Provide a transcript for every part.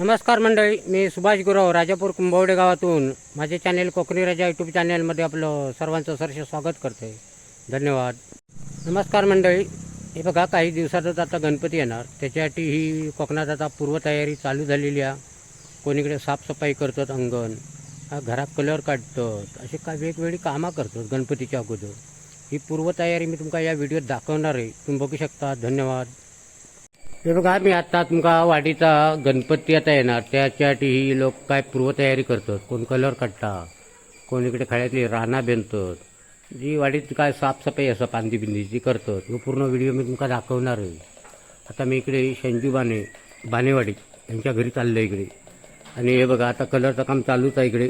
नमस्कार मंडळी मी सुभाष गुरव राजापूर कुंभवडे गावातून. माझे चॅनेल कोकणी राजा यूट्यूब चॅनेलमध्ये आपलं सर्वांचं सरस स्वागत करते धन्यवाद. नमस्कार मंडळी हे बघा काही दिवसातच आता गणपती येणार. त्याच्यासाठी ही कोकणात आता पूर्वतयारी चालू झालेली आहे. कोणीकडे साफसफाई करतात अंगण घरात कलर काढतात असे काय वेगवेगळी कामं करतात गणपतीच्या अगोदर. ही पूर्वतयारी मी तुमका या व्हिडिओत दाखवणार आहे. तुम्ही बघू शकता. धन्यवाद. हे बघा मी आता तुमका वाडीचा गणपती आता येणार. त्याच्यासाठी ही लोक काय पूर्वतयारी करतात. कोण कलर काढता कोण इकडे खाड्यातली राना बेंदतात जी वाडीत काय साफसफाई असं पांदी बिंदी जी करतात तो पूर्ण व्हिडिओ मी तुमका दाखवणार आहे आता मी इकडे संजू बाने बानेवाडी यांच्या घरी चाललं इकडे. आणि हे बघा आता कलरचं काम चालूच आहे इकडे.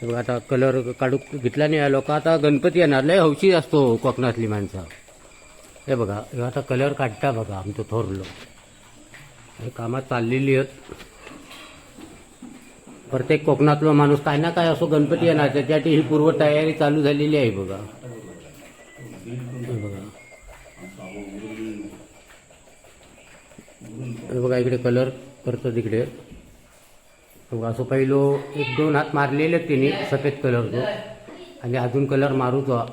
हे बघा आता कलर काढू घेतला नाही लोक. आता गणपती येणार. लय हौशी असतो कोकणातली माणसं. हे बघा हे आता कलर काढता बघा आमचं थोरलो. हे कामात चाललेली आहेत. प्रत्येक कोकणातलो माणूस काय ना काय असो गणपती येणार त्याच्यासाठी ही पूर्व तयारी चालू झालेली आहे बघा. बघा. हे बघा इकडे कलर करतो तिकडे. बघा असं पहिलो एक दोन हात मारलेले आहेत तिने सफेद कलरचं. आणि अजून कलर मारूचो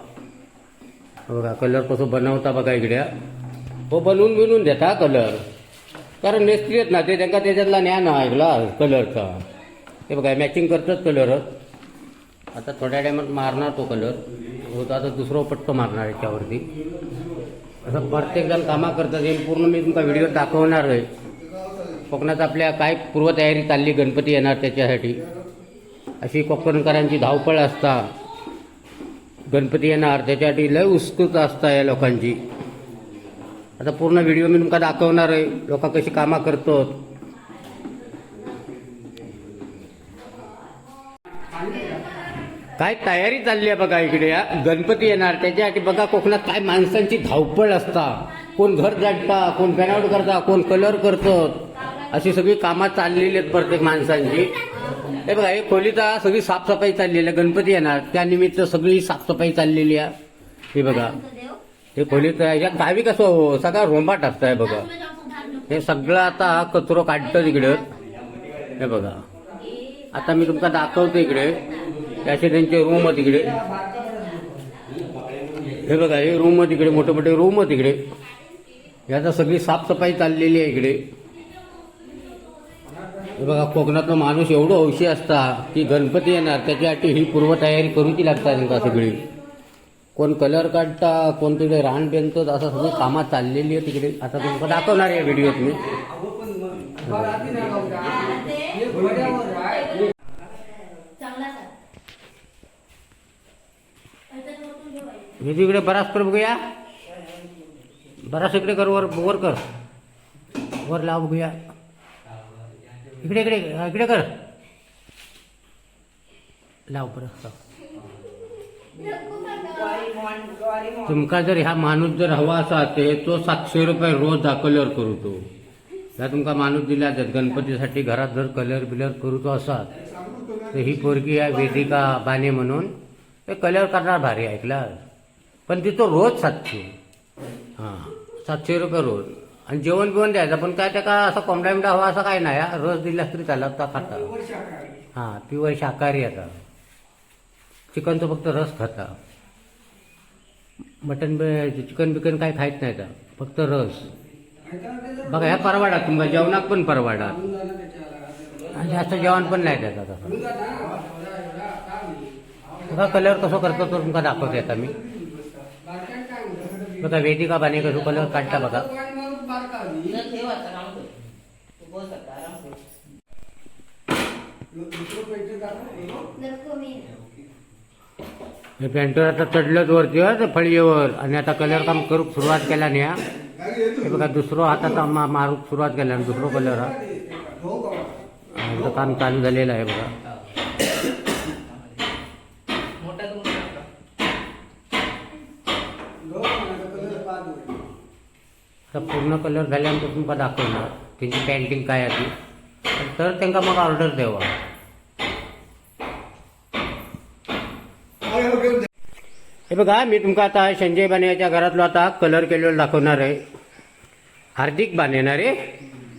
बघा कलर कसं बनवता बघा इकड्या हो बनवून बिनवून देता कलर कारण नेस्त्री आहेत ना ते त्यांना त्याच्यातला ज्ञान आहे ऐकला कलरचा ते बघा मॅचिंग करतात कलरच आता थोड्या टायमात मारणार तो कलर हो, तो आता दुसरा पट्ट मारणार याच्यावरती. असं प्रत्येक जण कामा करतात हे पूर्ण मी तुमचा व्हिडिओ दाखवणार आहे. कोकणात आपल्या काय पूर्वतयारी चालली गणपती येणार त्याच्यासाठी. अशी कोकणकरांची धावपळ असता. गणपती येणार त्याच्यासाठी लय उत्सुकता असता या लोकांची. आता पूर्ण व्हिडिओ मी तुमका दाखवणार आहे. लोक कशी कामा करतात. काय तयारी चालली आहे बघा इकडे या. गणपती येणार. त्याच्यासाठी बघा कोकणात काय माणसांची धावपळ असता. कोण घर जाडता कोण पॅनआउट करता कोण कलर करतात. अशी सगळी कामं चाललेली आहेत प्रत्येक माणसांची. हे बघा हे खोलीचा सगळी साफसफाई चाललेली आहे. गणपती येणार त्यानिमित्त सगळी साफसफाई चाललेली आहे. हे बघा. हे खोलीत याच्यात गावी कसं हो सगळा रोंबाट असताय बघा. हे सगळं आता हा कचरो काढतं तिकडं. हे बघा. आता मी तुमका दाखवतो इकडे. त्याचे त्यांचे रूम तिकडे हे बघा हे रूम तिकडे मोठे मोठे रूम तिकडे याचा सगळी साफसफाई चाललेली आहे इकडे. हे बघा कोकणातला माणूस एवढं हौशी असता की गणपती येणार त्याच्यासाठी ही पूर्वतयारी करूची लागता त्यांना सगळी कोण कलर काढता कोण तिकडे रान बेनतो असं सगळी कामात चाललेली आहे तिकडे. आता तुम्हाला दाखवणार आहे व्हिडिओत मी. मी तिकडे बराच कर बघूया. बराच इकडे कर वर वर कर. वर लाव बघूया. इकडे इकडे इकडे कर. लाव परत लाव. तुमका जर ह्या माणूस जर हवा असा ते तो सातशे रुपये रोज कलर करू तो. ह्या तुमका माणूस दिला जर गणपतीसाठी घरात जर कलर बिलर करू तो असा तर ही पोरगी आहे वेदिका बाने म्हणून ते कलर करणार भारी ऐकला. पण तिथं रोज सातशे. हां सातशे रुपये रोज. आणि जेवण बिवण द्यायचं पण काय त्या का असं कोंबडा बिंडा हवा असं काय नाही हा. रस दिलास तरी चालत का खाता. हां प्युअर शाकाहारी आता. चिकनचं फक्त रस खाता. मटन चिकन बिकन काय खायच नाही आता फक्त रस. बघा ह्या परवाडात तुमका जेवणात पण परवाडात आणि जास्त जेवण पण नाही त्याचा तसं. बघा कलर कसं करतो तो तुमका दाखवते आता मी. बघा वेदिका बाने कसं कलर काढता बघा. हे पेंटर आता चढलंच वरती हं, ते फळीवर. आणि आता कलर काम करू सुरुवात केला नाही हा. हे बघा दुसरं हातात मा मारू सुरुवात केला आणि दुसरं कलर हा. हा, इथं काम चालू झालेलं आहे बघा. तर पूर्ण कलर झाल्यानंतर तुमका दाखवणार त्यांची पेंटिंग काय आहे ती. तर त्यांना मग ऑर्डर द्यावा. हे बघा मी तुमका आता संजय बाने याच्या घरातलो आता कलर केलेलं दाखवणार आहे. हार्दिक बानेना रे.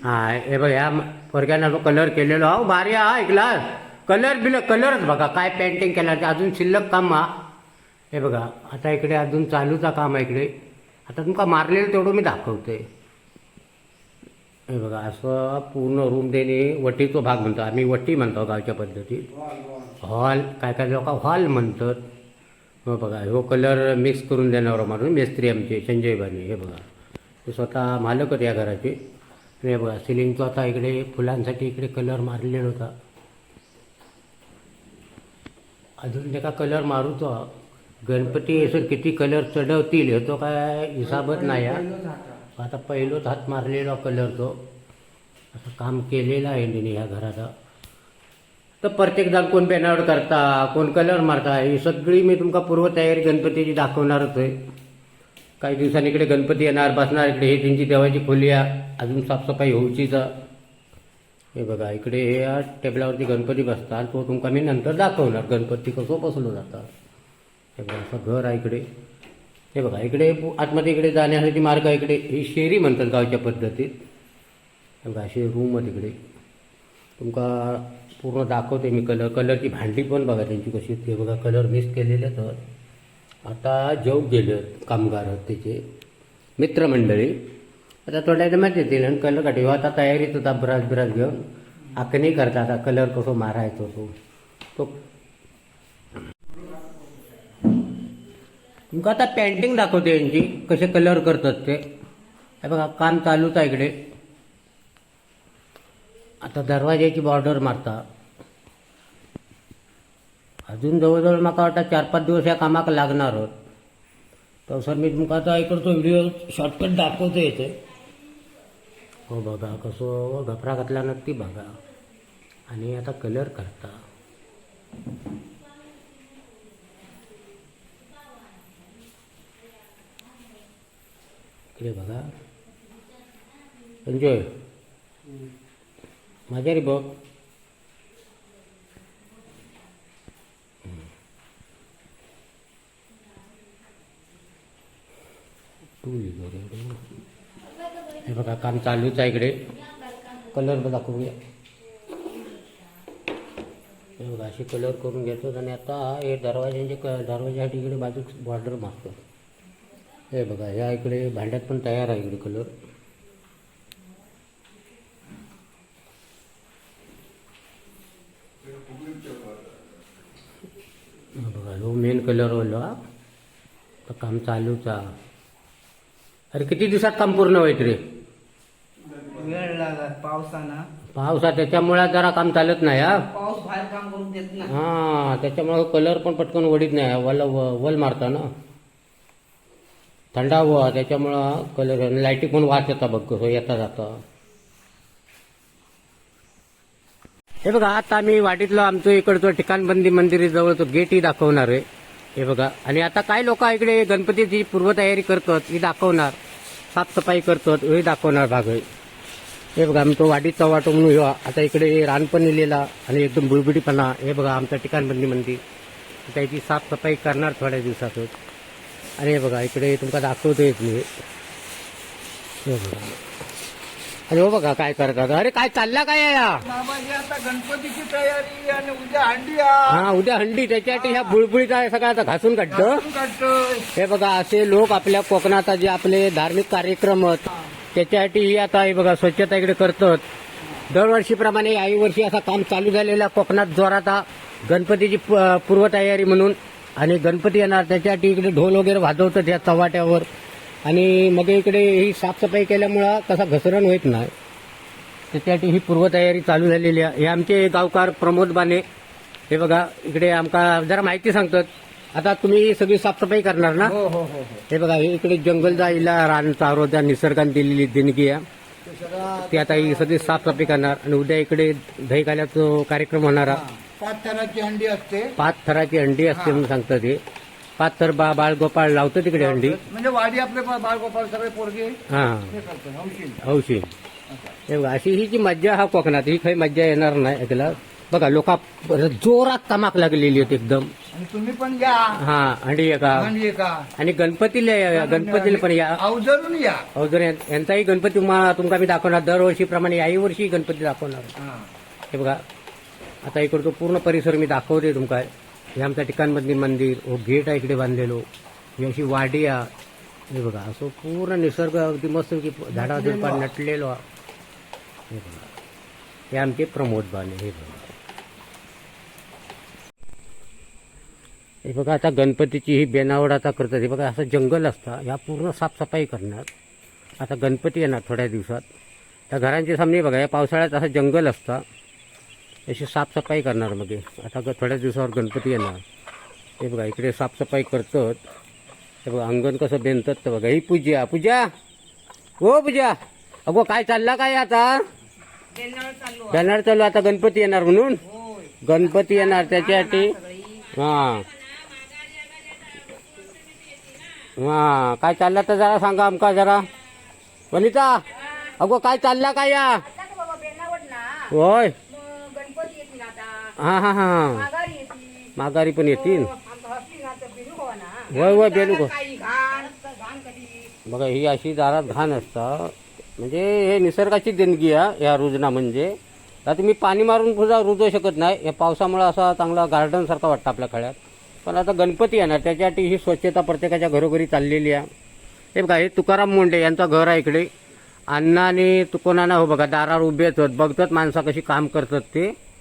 हा हे बघ ह्या पोरग्यानं कलर केलेलो. हा भारी हा ऐकला? कलर बिल कलरच बघा काय पेंटिंग केलं ते अजून शिल्लक काम हा हे बघा आता इकडे अजून चालूचा काम आहे इकडे. आता तुमका मारलेलं तेवढं मी दाखवते हे बघा असं पूर्ण रूम देणे वटीचा भाग म्हणतो. आम्ही वटी म्हणतो गावच्या पद्धतीत. हॉल काय काय लोक हॉल म्हणतात. हो बघा हो कलर मिक्स करून देणार म्हणून मेस्त्री आमचे संजय बानी हे बघा. ते स्वतः मालक या घराचे. आणि हे बघा सिलिंगचा आता इकडे फुलांसाठी इकडे कलर मारलेला होता. अजून त्याका कलर मारूचो गणपती असं किती कलर चढवतील हे तो काय हिसाबच नाही हा. आता पहिलोच हात मारलेला कलर तो. असं काम केलेलं आहे त्यांनी ह्या घराचा. तर प्रत्येक जण कोण बॅनर करता कोण कलर मारता ही सगळी मी तुमका पूर्वतयारी गणपतीची दाखवणारच आहे. काही दिवसांनी इकडे गणपती येणार बसणार इकडे हे त्यांची देवाची खोली अजून साफसफाई होऊचीच आहे. हे बघा इकडे हे या टेबलावरती गणपती बसतात तो तुमका मी नंतर दाखवणार गणपती कसं बसलो जातात हे बघा असं घर आहे इकडे. हे बघा इकडे आतमध्ये इकडे जाण्यासाठी मार्ग आहे इकडे. ही शेरी म्हणतात गावच्या पद्धतीत. हे बघा असे रूम आहेत इकडे. तुमका पूर्ण दाखवते मी कलर कलरची भांडी पण बघा त्यांची कशी ते बघा कलर मिक्स केलेले तर आता जेव गेले कामगार आहेत त्याचे. मित्रमंडळी. आता थोड्या टायमात येतील आणि कलर काढे आता तयारीत होता ब्रश ब्रश घेऊन. आखणी करता आता कलर कसं मारायचो तो. तो तुमका आता पेंटिंग दाखवते यांची. कसे कलर करतात ते. हे बघा काम चालूच आहे इकडे. आता दरवाज्याची बॉर्डर मारता. अजून जवळजवळ म्हाका वाटतं चार पाच दिवस या कामाक लागणार आहोत. तर सर मी तुमका आता इकडचो व्हिडिओ शॉर्टकट दाखवतो येते हो बघा कसं घपरा घातला नक्की बघा. आणि आता कलर करता इकडे बघा. एन्जॉय माझ्या रे बघ. टू हे बघा काम चालूच आहे इकडे. कलर बघ दाखवूया हे बघा असे कलर करून घेतो आणि आता हे दरवाज्यांचे क दरवाजासाठी इकडे बाजूक बॉर्डर मारतो हे बघा ह्या इकडे भांड्यात पण तयार आहे इकडे कलर. हा बघा ह्यो मेन कलर हा तर काम चालूच. हा अरे किती दिवसात काम पूर्ण होईल रे वेळ लागत पावसानं. पावसा त्याच्यामुळे जरा काम चालत नाही हा? पाऊस बाहेर काम करून देत नाही. हा त्याच्यामुळे कलर पण पटकन वडीत नाही वल वल मारता ना. थंडा त्याच्यामुळं कलर लाईटी पण वाच येता बघ कसं येता जातं. हे बघा आता आम्ही वाडीतलं आमचं इकडचं ठिकाणबंदी मंदिर जवळचं गेटही दाखवणार आहे. हे बघा आणि आता काय लोक इकडे गणपतीची पूर्वतयारी करतात ही दाखवणार. साफसफाई करतात हे दाखवणार भाग आहे. हे बघा आमचं वाडीचा वाटो म्हणून आता इकडे रान पण लिहिलेला आणि एकदम बुडबुडीपणा हे बघा आमचं ठिकाणबंदी मंदिर. त्याची साफसफाई करणार थोड्या दिवसातच. हे बघा इकडे तुमका दाखवतो येत मी. हे बघा. आणि हो बघा काय करतात? अरे काय चालला काय आहे या? आता गणपतीची तयारी आणि उद्या हंडी हा उद्या हंडी त्याच्यासाठी ह्या बुळबुळीचा सगळं आता घासून काढतं. हे बघा असे लोक आपल्या कोकणात जे आपले धार्मिक कार्यक्रम आहेत त्याच्यासाठी ही आता हे बघा स्वच्छता इकडे करतात. दरवर्षीप्रमाणे याही वर्षी असा काम चालू झालेला कोकणात जोरात हा गणपतीची प- पूर्वतयारी म्हणून. आणि गणपती येणार त्याच्यासाठी इकडे ढोल वगैरे वाजवतात या चव्हाट्यावर. आणि मग इकडे ही साफसफाई केल्यामुळं कसा घसरण होत नाही. त्याच्यासाठी ही पूर्वतयारी चालू झालेली आहे. हे आमचे गावकार प्रमोद बाने हे बघा इकडे आमका जरा माहिती सांगतात. आता तुम्ही सगळी साफसफाई करणार ना? हो हो हो हो. बघा हे इकडे जंगल जायला रान चारो त्या निसर्गाने दिलेली देणगी आहे. ते आता ही सगळी साफसफाई करणार. आणि उद्या इकडे दही काल्याचा कार्यक्रम होणार आहे. पाच थराची हंडी असते. पाच थराची अंडी असते म्हणून सांगतात ते पाच थर बा बाळगोपाळ लावतो तिकडे अंडी म्हणजे वाडी आपले बाळगोपाळ सगळे पोरगे हा. हे हौशीन. हौशी हे बघा अशी ही जी मज्जा हा कोकणात ही काही मज्जा येणार नाही ऐकला. बघा लोक जोरात कामाक लागलेली आहेत एकदम. आणि तुम्ही पण या. हा हंडी आहे का म्हणजे का आणि गणपतीला या- गणपतीला पण या. अवजरून या. अवजर यांचाही गणपती तुम्हाला तुमका मी दाखवणार. दरवर्षीप्रमाणे याही वर्षी गणपती दाखवणार. हा. हे बघा आता इकडचं पूर्ण परिसर मी दाखवते तुमका. हे आमच्या ठिकाणमधली मंदिर हो गेट आहे इकडे बांधलेलो. ही अशी वाडी आहे हे बघा असं पूर्ण निसर्ग अगदी मस्त की झाडा झुडपा नटलेलो हे बघा. हे आमचे प्रमोद बाने हे बघा. हे बघा आता गणपतीची ही बेनावड आता करतात. हे बघा असं जंगल असतं. या पूर्ण साफसफाई करणार. आता गणपती येणार थोड्या दिवसात. त्या घरांच्या सामने बघा या पावसाळ्यात असं जंगल असतं. अशी साफसफाई करणार मग आता थोड्याच थोड्या दिवसावर गणपती येणार. हे बघा इकडे साफसफाई करतात. हे बघा अंगण कसं बेनतात तर बघा. ही पूजा पूजा. हो पूजा. अगो काय चालला काय आता? बॅनर चालू. आता गणपती येणार म्हणून? गणपती येणार त्याच्यासाठी? हां. हां काय चाललं तर जरा सांगा आमका जरा. वनिता अगो काय चालला काय या? होय मग गणपती येतील आता हां हां हां. माघारी पण येतील. ना ना. होय होय बेलू बघा ही अशी दारात घाण असतं. म्हणजे हे निसर्गाची देणगी आहे या रुजना म्हणजे. आता तुम्ही पाणी मारून सुद्धा रुजवू शकत नाही. या पावसामुळे असा चांगला गार्डन सारखा वाटतं आपल्या खळ्यात. पण आता गणपती येणार त्याच्यासाठी ही स्वच्छता प्रत्येकाच्या घरोघरी चाललेली आहे. हे बघा हे तुकाराम मुंडे यांचं घर आहे इकडे. अण्णा आणि तुकोनाना हो बघा दारावर उभे आहेत. बघतात माणसं कशी काम करतात ते.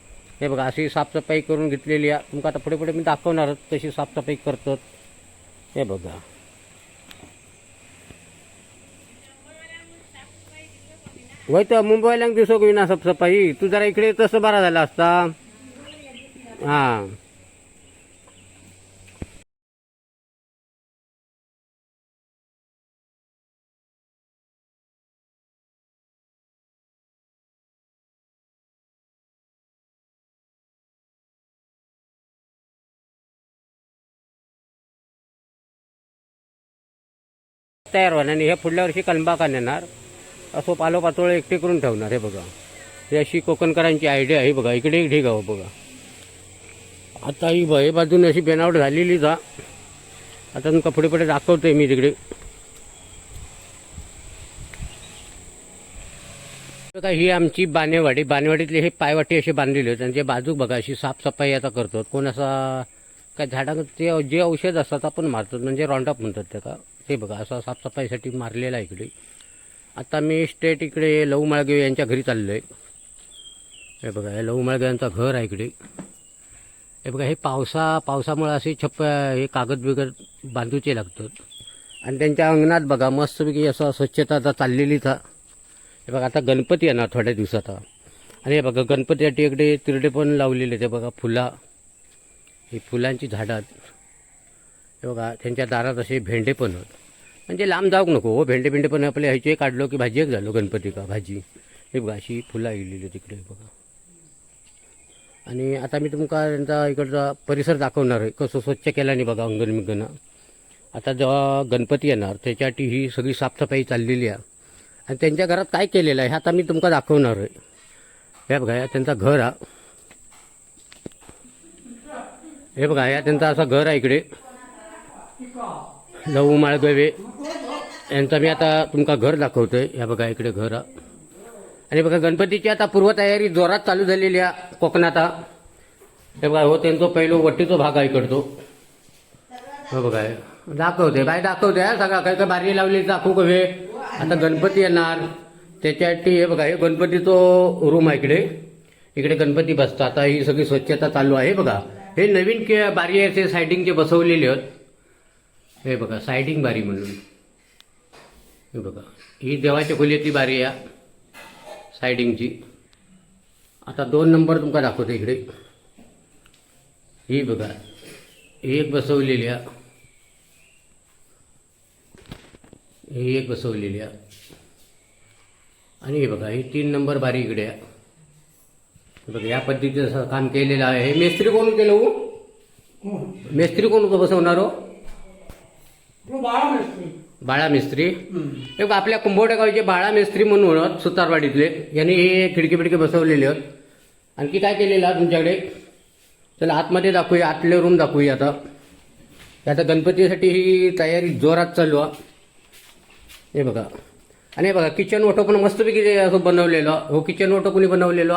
हे बघा अशी साफसफाई करून घेतलेली आहे. तुमका आता पुढे पुढे मी दाखवणारच कशी साफसफाई करतात. हे बघा. वय तर मुंबईला दिसो विना ना साफसफाई. तू जरा इकडे तसं बरा झाला असता. हा. तयार व्हायला आणि हे पुढल्या वर्षी कलंबा नेणार असो पालोपातोळ एकटे करून ठेवणार हे बघा. ही अशी कोकणकरांची आयडिया आहे बघा. इकडे एक ढीग आहे बघा. आता ही भय हे बाजूने अशी बेनावट झालेली जा. आता तुमका पुढे पुढे दाखवतोय मी तिकडे. बघा ही आमची बानेवाडी. बानेवाडीतले हे पायवाटी असे बांधलेले आहेत ते बाजूक बघा अशी साफसफाई आता करतो कोण असा काय झाडां ते जे औषध असतात आपण मारतात म्हणजे रॉन्डअप म्हणतात त्याला ते बघा असं साफसफाईसाठी मारलेलं आहे इकडे. आता मी स्टेट इकडे लहू माळगे यांच्या घरी चाललो आहे हे बघा हे लहू माळगे यांचं घर आहे इकडे. हे बघा हे पावसा पावसामुळे असे छप्प हे कागद बिगद बांधूचे लागतात. आणि त्यांच्या अंगणात बघा मस्तपैकी असं स्वच्छता आता चाललेलीच आहे हे बघा आता गणपती येणार थोड्या दिवसात. आणि हे बघा गणपतीसाठी इकडे तिरडे पण लावलेले ते बघा फुला. ही फुलांची झाडं हे बघा त्यांच्या दारात असे भेंडे पण होत म्हणजे लांब जाऊक नको हो भेंडे भेंडे पण आपल्या ह्याचे काढलो की भाजी एक झालो गणपती का भाजी. हे बघा अशी फुलं येलेली तिकडे बघा. आणि आता मी तुमका त्यांचा इकडचा परिसर दाखवणार आहे. कसं स्वच्छ केल्याने बघा अंगण मिंगण आता जेव्हा गणपती येणार त्याच्यासाठी ही सगळी साफसफाई चाललेली आहे. आणि त्यांच्या घरात काय केलेलं आहे हे आता मी तुमका दाखवणार आहे. हे बघा त्यांचा घर हा. हे बघा या त्यांचं असं घर आहे इकडे. लहू माळगवे यांचं मी आता तुमका घर दाखवतोय. या बघा इकडे घर. आणि बघा गणपतीची आता पूर्वतयारी जोरात चालू झालेली आहे कोकणात. हे बघा हो त्यांचा पहिलो वट्टीचा भाग आहे इकडतो हो बघा दाखवते बाय दाखवते सगळा. काय काय बारी लावली दाखवू कवे आता गणपती येणार. त्याच्यासाठी हे बघा हे गणपतीचं रूम आहे इकडे. इकडे गणपती बसतो आता ही सगळी स्वच्छता चालू आहे बघा. हे नवीन के बारी आहे ते सायडिंगचे बसवलेले आहेत. हे बघा सायडिंग बारी म्हणून. हे बघा ही देवाच्या खोलीतली बारी आहे सायडिंगची आता दोन नंबर तुमका दाखवतो इकडे. ही बघा ही एक बसवलेली आहे ही एक बसवलेली आहे आणि हे बघा ही तीन नंबर बारी इकडे आहे बघा या पद्धतीचं असं काम केलेलं आहे. हे मेस्त्री कोण केलं हो? मेस्त्री कोण होतं बसवणार हो? बाळा मिस्त्री. हे बघा, आपल्या कुंभवड्या गावचे बाळा मिस्त्री म्हणून सुतारवाडीतले. यांनी हे खिडकी बिडकी बसवलेले आहेत. आणखी काय केलेलं आहे तुमच्याकडे? चला आतमध्ये दाखवूया आतले रूम दाखवूया आता. आता गणपतीसाठी ही तयारी जोरात चालू आहे. हे बघा. आणि हे बघा किचन ओटो पण मस्तपैकी असं बनवलेलं. हो किचन ओटो कोणी बनवलेलो?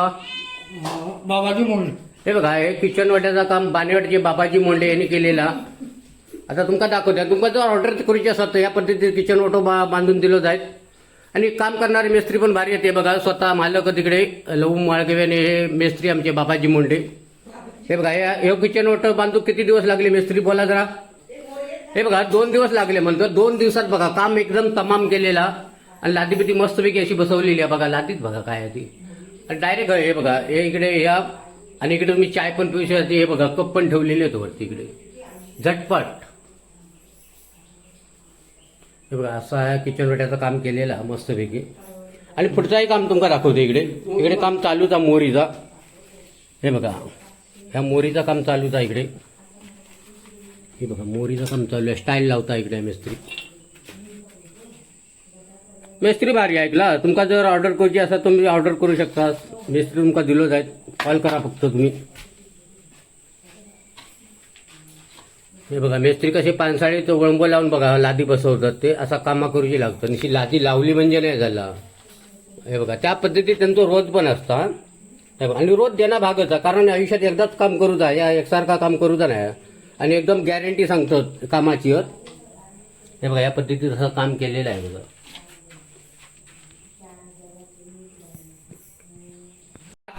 बाबाजी मोंडे. हे बघा हे किचन वाट्याचं काम बानेवाड बाबाजी मोंडे यांनी केलेला. आता तुमका दाखवत्या तुमका जर ऑर्डर करूची असत तर या पद्धतीने किचन ऑटो बा बांधून दिलो जायत आणि काम करणारे मेस्त्री पण भारी येते बघा स्वतः मालक तिकडे लवू आणि हे मेस्त्री आमचे बाबाजी मोंडे. हे बघा हे किचन ऑटो बांधू किती दिवस लागले मेस्त्री बोला जरा. हे बघा दोन दिवस लागले म्हणतो दोन दिवसात बघा काम एकदम तमाम केलेला. आणि लादीपिती मस्तपैकी अशी बसवलेली आहे बघा लादीत बघा काय ती. डायरेक्ट हे बघा हे इकडे या आणि इकडे तुम्ही चाय पण पिऊ शकते हे बघा कप पण ठेवलेले आहेत वरती इकडे. झटपट. हे बघा असा आहे किचन वेट्याचं काम केलेलं आहे मस्तपैकी. आणि पुढचाही काम तुमका दाखवतो इकडे. इकडे काम चालूच आहे मोरीचा. हे बघा ह्या मोरीचा काम चालूच आहे इकडे. हे बघा मोरीचं काम चालू आहे. स्टाईल लावता इकडे मिस्त्री. मिस्त्री भारी ऐकला तुमका जर ऑर्डर करूची असा तुम्ही ऑर्डर करू शकता. मिस्त्री तुमका दिलो जायत कॉल करा फक्त तुम्ही. हे बघा मेस्त्री कसे पानसाळे तो वळंबो लावून बघा लादी बसवतात ते. असा कामा करूची लागतं. अशी लादी लावली म्हणजे नाही झाला. हे बघा त्या पद्धतीत त्यांचा रोज पण असता हे. बघा, आणि रोज देणं भागचा आहे कारण आयुष्यात एकदाच काम करू जा या एकसारखा काम करू जा नाही. आणि एकदम गॅरंटी सांगतो कामाची. हे बघा या पद्धतीत असं काम केलेलं आहे बघा.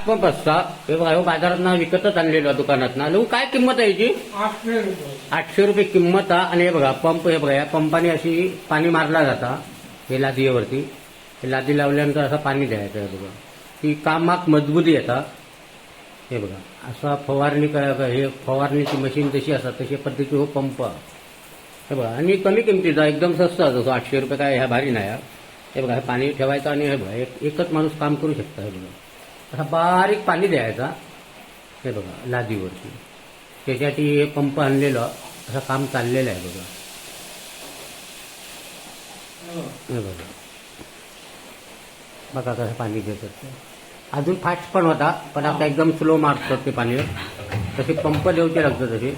पंप असता हे बघा ह्यो बाजारात विकतच आणलेलो दुकानात ना. काय किंमत आहे याची? आठशे रुपये. आठशे रुपये किंमत आहे. आणि हे बघा पंप हे बघा या पंपाने अशी पाणी मारला जाता हे लादीवरती. हे लादी लावल्यानंतर असं पाणी द्यायचं आहे बघा. ती कामाक मजबूती येतात हे बघा असा फवारणी हे फवारणीची मशीन जशी असतात तशी पद्धती हो पंप. हे बघा आणि कमी किमतीचा एकदम स्वस्त जसं आठशे रुपये काय ह्या भारी नाही. हे बघा हे पाणी ठेवायचं आणि हे बघा एक एकच माणूस काम करू शकता हे बघा. असा बारीक पाणी द्यायचा हे बघा लादीवरती. त्याच्यासाठी हे पंप आणलेलं असं काम चाललेलं आहे बघा. हे बघा. बघा कसं पाणी देतात ते. अजून फास्ट पण होता पण आता एकदम स्लो मारतात ते पाणी. तसे पंप देऊचे लागतं तसे.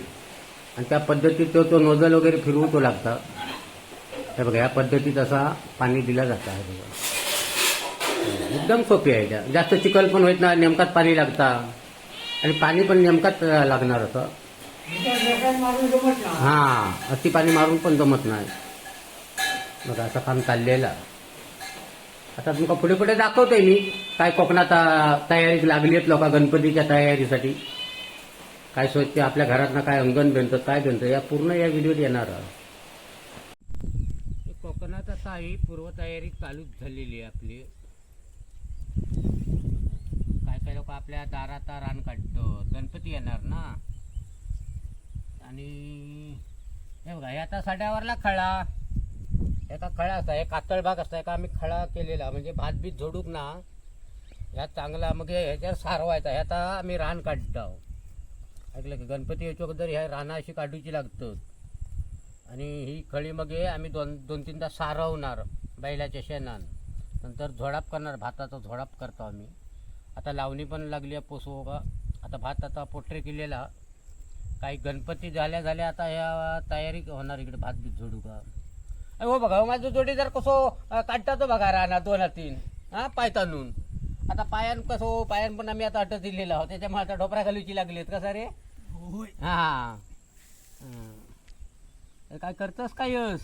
आणि त्या पद्धतीत तो तो नोजल वगैरे फिरवू तो लागतं. हे बघा या पद्धतीत असा पाणी दिला जातं आहे बघा. एकदम सोपी आहे त्या. जास्त चिखल पण होत नाही नेमकाच पाणी लागता. आणि पाणी पण नेमकाच लागणार असं हां हा अति पाणी मारून पण जमत नाही. बघा असं काम चाललेलं. आता तुमका पुढे पुढे दाखवतोय मी काय कोकणात तयारी लागली आहेत लोक गणपतीच्या तयारीसाठी. काय स्वच्छ आपल्या घरातनं काय अंगण बनतं काय बनतं या पूर्ण या व्हिडिओत येणार. कोकणात आता ही पूर्वतयारी चालूच झालेली आहे आपली. काय आपल्या दारात रान काढतो. गणपती येणार ना? आणि हे बघा हे आता साड्यावरला खळा. एका खळा असता एक कातळ भाग असता एका आम्ही खळा केलेला. म्हणजे भात बीत झोडूक ना ह्या चांगला मग ह्याच्यावर सारवायचा. ह्या आता आम्ही रान काढतो. ऐकलं की गणपती याच्या अगोदर ह्या राना अशी काढूची लागतं आणि ही खळी मग आम्ही दोन दोन तीनदा सारवणार बैलाच्या शेणान. नंतर झोडाप करणार भाताचा झोडाप करतो आम्ही. आता लावणी पण लागली आहे पोसो का? आता भात आता पोटरे केलेला. काही गणपती झाल्या झाल्या आता ह्या तयारी होणार इकडे भात बीत झोडू का? अरे हो बघा हो माझं जोडीदार कसो काढता तो बघा राहणार दोन हातीन हा पायतानून. आता पायान कसो हो, पायान पण आम्ही आता अटक दिलेला आहोत. त्याच्यामुळे आता ढोपरा घालूची लागलीत कसा रे हा. काय करतस काय यस?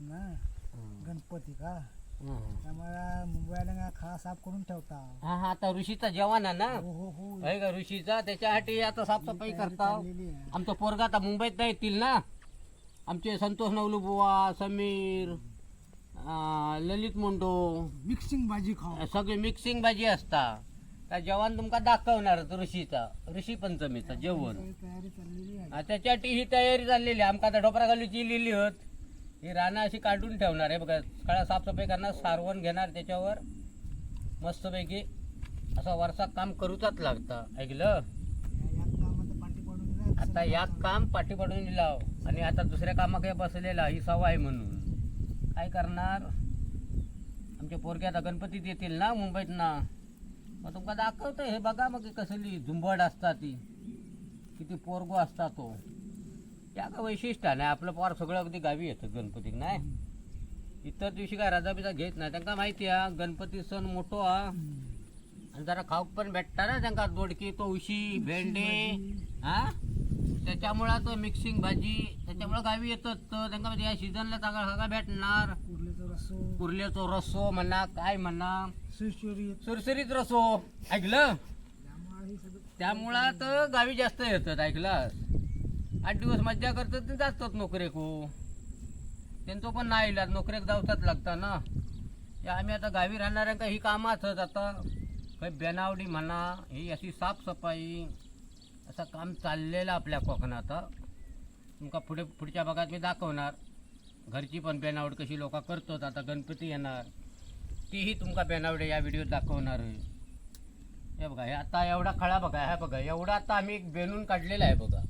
ना गणपती का? त्यामुळे मुंबईला खा साफ करून ठेवता हा हा आता ऋषीचा जवान आहे ना? हो हो हो. आहे का ऋषीचा? त्याच्यासाठी आता साफसफाई करता. चाललेली आहे. आमचं पोरगा आता मुंबईत नाही येतील ना? आमचे संतोष नवलू बुवा समीर अं, ललित मुंडो. मिक्सिंग भाजी खाऊ. सगळे मिक्सिंग भाजी असता त्या जेवण तुमका दाखवणार ऋषीचा. ऋषी पंचमीचा जेवण. तयारी चाललेली आहे. हा, त्याच्यासाठी ही तयारी चाललेली आहे. आमका आता ढोपरा घालूची लिहिली होत. ही रानं अशी काढून ठेवणार आहे. बघा सकाळ साफसफाई करणार सारवण घेणार त्याच्यावर. मस्तपैकी असं वरचा काम करूचाच लागतं. ऐकलं? आता या काम पाठी पडून दिला आणि आता दुसऱ्या कामाकडे बसलेला ही सवय म्हणून. काय करणार? आमच्या पोरक्या आता गणपतीत येतील ना मुंबईत ना मग तुमका दाखवतं हे बघा मग कसली झुंबड असता ती. किती पोरगो असता तो. त्या का वैशिष्ट्य नाही आपलं पोर सगळं अगदी गावी येतं गणपतीक नाही? इतर दिवशी काय राजा बिजा घेत नाही. त्यांना माहिती आहे गणपती सण मोठो हा. आणि जरा खाऊक पण भेटता ना त्यांना दोडकी तवशी भेंडे हा? त्याच्यामुळं तो मिक्सिंग भाजी त्याच्यामुळं गावी येतात. तर त्यांना या सीझनला चांगला सगळा भेटणार. कुर्ल्याचो रस्सो म्हणा काय म्हणा. सुरसुरीत. रसो ऐकलं? त्यामुळं तर गावी जास्त येतात ऐकलं आठ दिवस मज्जा करतात ते जातात नोकरेको. त्यांचं पण नाही इलाज नोकरेक जावतात लागतं ना. ते आम्ही आता गावी राहणाऱ्यांका ही कामं असत आता. काही बेनावडी म्हणा ही अशी साफसफाई असं काम चाललेलं आपल्या कोकणात तुमका पुढे पुढच्या भागात मी दाखवणार. घरची पण बेनावड कशी लोक करतात आता गणपती येणार. तीही तुमका बेनावडे या व्हिडिओत दाखवणार आहे. हे बघा हे आता एवढा खळा बघा हा बघा एवढा आता आम्ही एक बेनून काढलेला आहे बघा.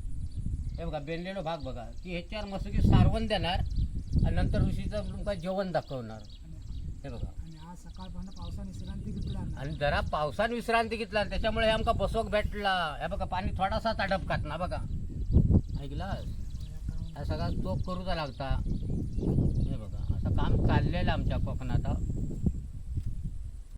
हे बघा बेनलेलो भाग बघा. की ह्याच्यावर मस्त की सारवण देणार आणि नंतर ऋषीचं तुमका जेवण दाखवणार. हे बघा. आणि आज सकाळपासून पावसाने विश्रांती घेतला आणि जरा पावसाने विश्रांती घेतला आणि त्याच्यामुळे हे आमका बसवक भेटला. हे बघा पाणी थोडासा ताडपकात ना बघा. ऐकला हा सगळा चोप करूचा लागता. हे बघा असं काम चाललेलं आमच्या कोकणात.